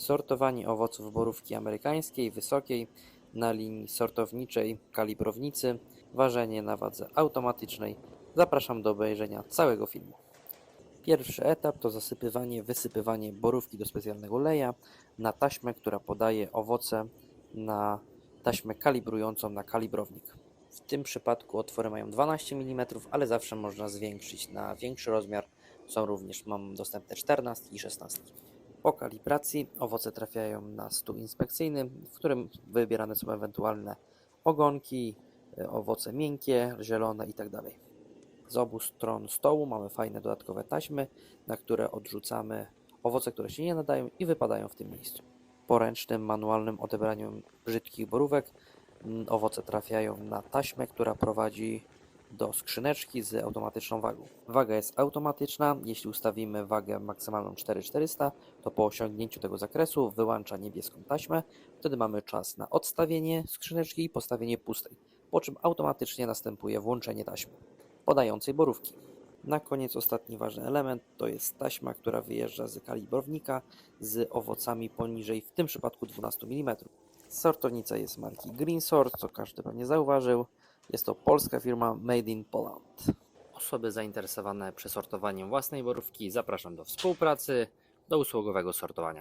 Sortowanie owoców borówki amerykańskiej wysokiej na linii sortowniczej kalibrownicy, ważenie na wadze automatycznej. Zapraszam do obejrzenia całego filmu. Pierwszy etap to zasypywanie, wysypywanie borówki do specjalnego leja na taśmę, która podaje owoce na taśmę kalibrującą na kalibrownik. W tym przypadku otwory mają 12 mm, ale zawsze można zwiększyć na większy rozmiar. Są również mam dostępne 14 i 16. Po kalibracji owoce trafiają na stół inspekcyjny, w którym wybierane są ewentualne ogonki, e, owoce miękkie, zielone itd. Z obu stron stołu mamy fajne dodatkowe taśmy, na które odrzucamy owoce, które się nie nadają i wypadają w tym miejscu. Po ręcznym, manualnym odebraniu brzydkich borówek mm, owoce trafiają na taśmę, która prowadzi do skrzyneczki z automatyczną wagą. Waga jest automatyczna. Jeśli ustawimy wagę maksymalną 4400, to po osiągnięciu tego zakresu wyłącza niebieską taśmę. Wtedy mamy czas na odstawienie skrzyneczki i postawienie pustej, po czym automatycznie następuje włączenie taśmy podającej borówki. Na koniec ostatni ważny element to jest taśma, która wyjeżdża z kalibrownika z owocami poniżej, w tym przypadku 12 mm. Sortownica jest marki Green Sort, co każdy pewnie zauważył. Jest to polska firma Made in Poland. Osoby zainteresowane przesortowaniem własnej borówki zapraszam do współpracy, do usługowego sortowania.